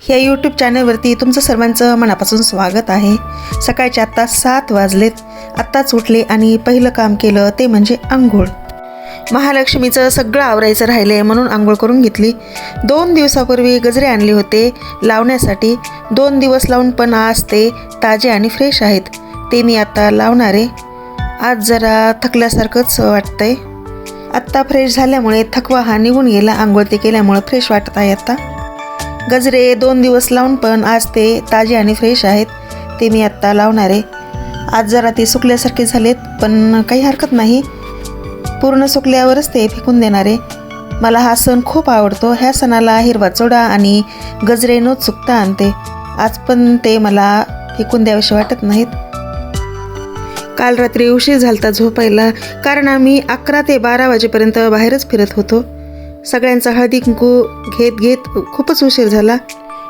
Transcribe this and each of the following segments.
ह्या यूट्यूब चॅनलवरती तुमचं सर्वांचं मनापासून स्वागत आहे. सकाळचे आत्ता सात वाजलेत. आत्ताच उठले आणि पहिलं काम केलं ते म्हणजे आंघोळ. महालक्ष्मीचं सगळं आवरायचं राहिलं आहे म्हणून आंघोळ करून घेतली. दोन दिवसापूर्वी गजरे आणले होते. लावण्यासाठी दोन दिवस लावून पण आज ते ताजे आणि फ्रेश आहेत. ते मी आता लावणार आहे. आज जरा थकल्यासारखंच वाटतंय. आत्ता फ्रेश झाल्यामुळे थकवा हा निघून गेला. आंघोळ ते केल्यामुळं फ्रेश वाटत आहे आत्ता गजरे दोन दिवस लावून पण आज ते ताजे आणि फ्रेश आहेत. ते मी आत्ता लावणार आहे. आज जरा ते सुकल्यासारखे झालेत पण काही हरकत नाही. पूर्ण सुकल्यावरच ते फेकून देणार आहे. मला हा सण खूप आवडतो. ह्या सणाला हिरवा चोडा आणि गजरे न चुकता आणते. आज पण ते मला फेकून द्यावेसे वाटत नाहीत. काल रात्री उशीर झालता झोपायला कारण आम्ही अकरा ते बारा वाजेपर्यंत बाहेरच फिरत होतो. सगळ्यांचा हळदी कुंकू घेत घेत खूपच उशीर झाला.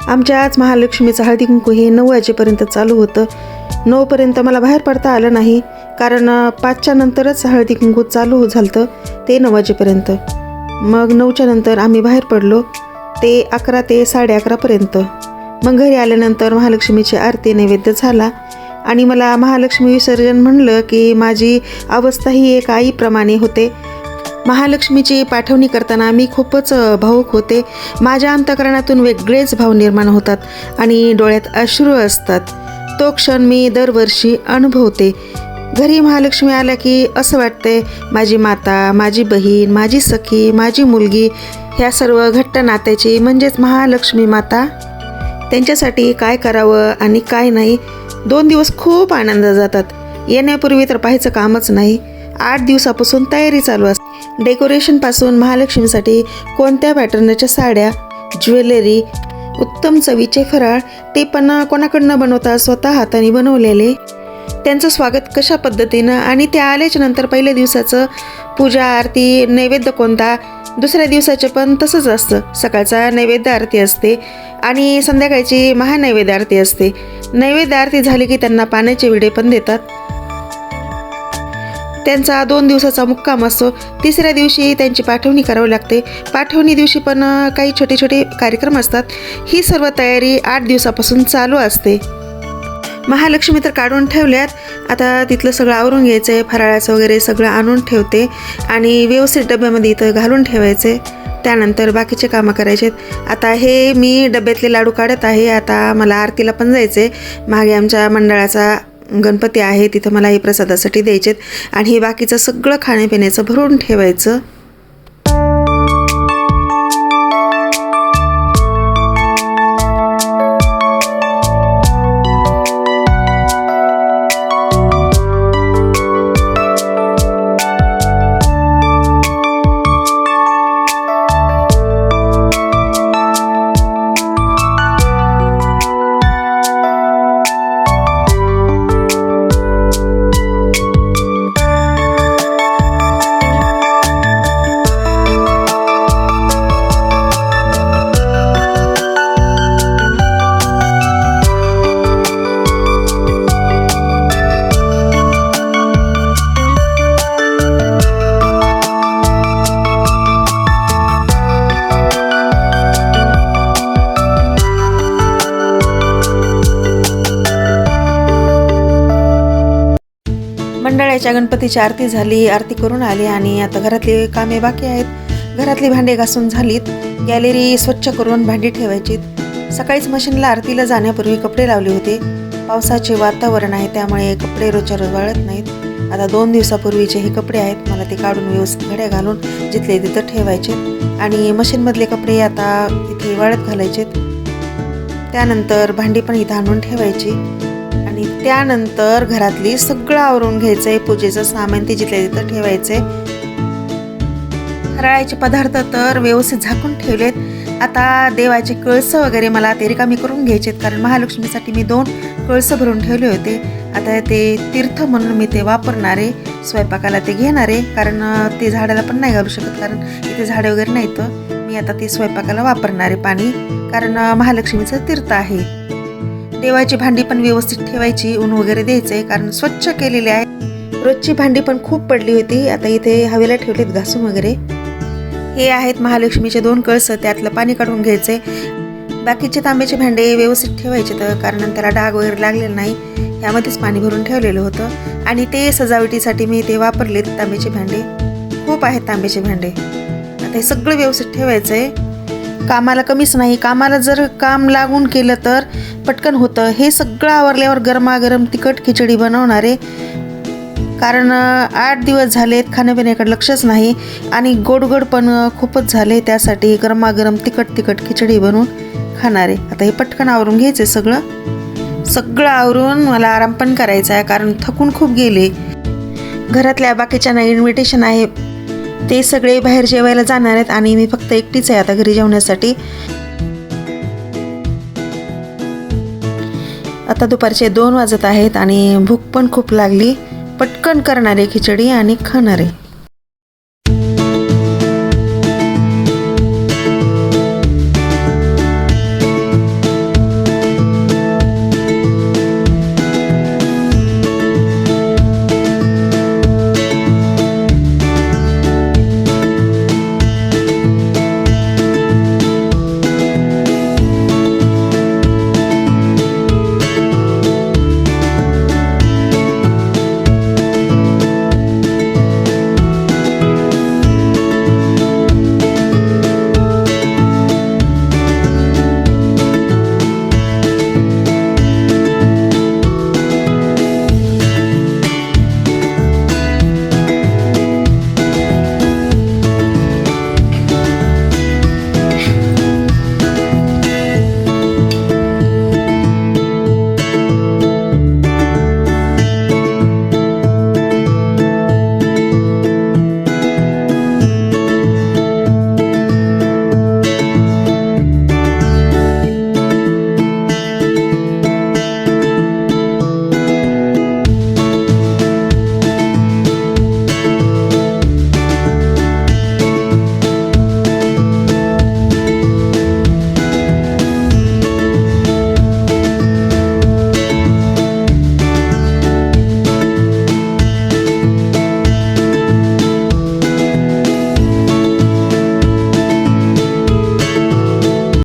आमच्या आज महालक्ष्मीचं हळदी कुंकू हे नऊ वाजेपर्यंत चालू होतं. नऊपर्यंत मला बाहेर पडता आलं नाही कारण पाचच्या नंतरच हळदी कुंकू चालू झालं ते नऊ वाजेपर्यंत. मग नऊच्या नंतर आम्ही बाहेर पडलो ते अकरा ते साडे अकरापर्यंत मग घरी आल्यानंतर महालक्ष्मीची आरती नैवेद्य झाला आणि मला महालक्ष्मी विसर्जन म्हणलं की माझी अवस्था ही एक आईप्रमाणे होते. महालक्ष्मीची पाठवणी करताना मी खूपच भावूक होते. माझ्या अंतकरणातून वेगळेच भाव निर्माण होतात आणि डोळ्यात अश्रू असतात. तो क्षण मी दरवर्षी अनुभवते. घरी महालक्ष्मी आल्या की असं वाटतंय माझी माता माझी बहीण माझी सखी माझी मुलगी ह्या सर्व घट्ट नात्याची म्हणजेच महालक्ष्मी माता. त्यांच्यासाठी काय करावं आणि काय नाही दोन दिवस खूप आनंद जातात. येण्यापूर्वी तर पाहायचं कामच नाही. आठ दिवसापासून तयारी चालू असते डेकोरेशनपासून महालक्ष्मीसाठी कोणत्या पॅटर्नच्या साड्या ज्वेलरी उत्तम चवीचे फराळ ते पण कोणाकडनं बनवता स्वतः हाताने बनवलेले? त्यांचं स्वागत कशा पद्धतीनं आणि ते आल्याच्यानंतर पहिल्या दिवसाचं पूजा आरती नैवेद्य कोणता? दुसऱ्या दिवसाचे पण तसंच असतं. सकाळचा नैवेद्य आरती असते आणि संध्याकाळची महानैवेद्य आरती असते. नैवेद्य आरती झाली की त्यांना पाण्याचे विडे पण देतात. त्यांचा दोन दिवसाचा मुक्काम असतो. तिसऱ्या दिवशी त्यांची पाठवणी करावी लागते. पाठवणी दिवशी पण काही छोटे छोटे कार्यक्रम असतात. ही सर्व तयारी आठ दिवसापासून चालू असते. महालक्ष्मी तर काढून ठेवल्यात. आता तिथलं सगळं आवरून घ्यायचं आहे फराळाचं वगैरे सगळं आणून ठेवते. आणि व्यवस्थित डब्यामध्ये इथं घालून ठेवायचे. त्यानंतर बाकीचे कामं करायचे आता हे मी डब्यातले लाडू काढत आहे. आता मला आरतीला पण जायचं आहे मागे आमच्या मंडळाचा गणपती आहे तिथं मला हे प्रसादासाठी द्यायचेत. आणि हे बाकीचं सगळं खाण्यापिण्याचं भरून ठेवायचं. मंडळाच्या गणपतीची आरती झाली आरती करून आली आणि आता घरातली कामे बाकी आहेत. घरातली भांडे घासून झालीत. गॅलरी स्वच्छ करून भांडी ठेवायचीत. सकाळीच मशीनला आरतीला जाण्यापूर्वी कपडे लावले होते. पावसाचे वातावरण आहे त्यामुळे कपडे रोजच्या रोज वाळत नाहीत. आता दोन दिवसापूर्वीचे हे कपडे आहेत मला ते काढून व्यवस्थित घड्या घालून जिथले तिथं ठेवायचे आणि मशीनमधले कपडे आता इथे वाळत घालायचे त्यानंतर भांडी पण इथं आणून ठेवायची. आणि त्यानंतर घरातली सगळं आवरून घ्यायचंय पूजेचं सामान ते जिथल्या तिथं ठेवायचंय. फराळाचे पदार्थ तर व्यवस्थित झाकून ठेवलेत. आता देवाचे कळसं वगैरे मला ते रिकामी करून घ्यायचेत कारण महालक्ष्मीसाठी मी दोन कळसं भरून ठेवले होते. आता ते तीर्थ म्हणून मी ते वापरणारे स्वयंपाकाला ते घेणारे कारण ते झाडाला पण नाही घालू शकत कारण इथे झाडे वगैरे नाहीत. मी आता ते स्वयंपाकाला वापरणारे पाणी कारण महालक्ष्मीचं तीर्थ आहे. देवाची भांडी पण व्यवस्थित ठेवायची ऊन वगैरे द्यायचंय कारण स्वच्छ केलेले आहे. रोजची भांडी पण खूप पडली होती. आता इथे हवेला ठेवलेत घासून वगैरे. हे आहेत महालक्ष्मीचे दोन कळस त्यातलं पाणी काढून घ्यायचंय. बाकीचे तांब्याचे भांडे व्यवस्थित ठेवायचे तर कारण त्याला डाग वगैरे लागलेला नाही. यामध्येच पाणी भरून ठेवलेलं होतं. आणि ते सजावटीसाठी मी ते वापरलेत तांब्याचे भांडे. खूप आहेत तांब्याचे भांडे. आता हे सगळं व्यवस्थित ठेवायचं आहे कामाला कमीच नाही. कामाला जर काम लागून केलं तर पटकन होतं. हे सगळं आवरल्यावर गरमागरम तिखट खिचडी बनवणारे. कारण आठ दिवस झालेत खाण्यापिण्याकडे लक्षच नाही. आणि गोडगोड पण खूपच झाले त्यासाठी गरमागरम तिखट तिखट खिचडी बनवून खाणारे. आता हे पटकन आवरून घ्यायचं सगळं. सगळं आवरून मला आराम पण करायचा आहे कारण थकून खूप गेले. घरातल्या बाकीच्यांना इन्व्हिटेशन आहे. ते सगळे बाहेर जेवायला जाणार आहेत आणि मी फक्त एकटीच आहे आता घरी जेवण्यासाठी. आता दुपारचे दोन वाजत आहेत आणि भूक पण खूप लागली. पटकन करणारे खिचडी आणि खाणारे.